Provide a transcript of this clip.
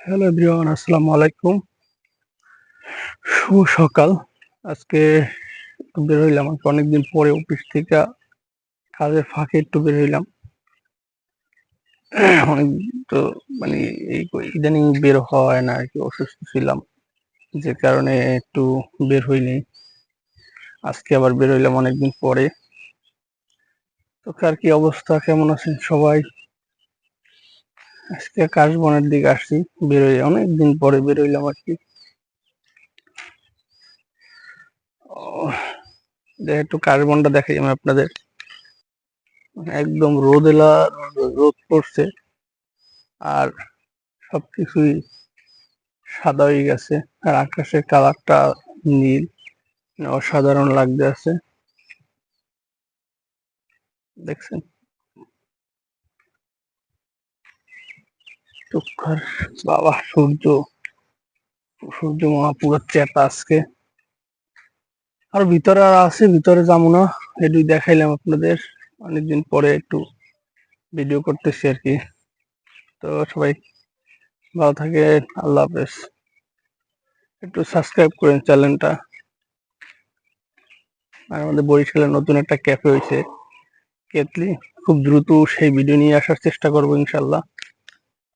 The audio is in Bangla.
হ্যালো এভরিওয়ান, আসসালামু আলাইকুম। শুভ সকাল। আজকে বের হইলাম, আজকে অনেকদিন পরে অফিস থেকে কাজের ফাঁকে একটু বের হইলাম। অনেক তো মানে এই ইদানিং বের হয় না, আর কি অসুস্থ ছিলাম, যে কারণে একটু বের হইনি। আজকে আবার বের হইলাম অনেকদিন পরে। তো কার কি অবস্থা? কেমন আছেন সবাই? আজকে কাশবনের দিকে আসছি, বেরোই, অনেকদিন পরে বেরোইলাম আর কি একটু কাশবনটা দেখাই আমি আপনাদের। একদম রোদেলা রোদ পড়ছে, আর সবকিছুই সাদা হয়ে গেছে, আর আকাশের কালারটা নীল, অসাধারণ লাগতে আছে। দেখছেন? চক্ষার বাবা সূর্য সূর্য মহা পুরো চেতা আজকে। আর ভিতরে আর আছে, ভিতরে যাব না একটু দেখাইলাম আপনাদের। অনেকদিন পরে একটু ভিডিও করতেছি আর কি। তো সবাই ভালো থাকে আল্লাহ হাফেজ। একটু সাবস্ক্রাইব করেন চ্যানেলটা আর আমাদের বরিশালে নতুন একটা ক্যাফে হয়েছে, কেতলি। খুব দ্রুত সেই ভিডিও নিয়ে আসার চেষ্টা করব ইনশাল্লাহ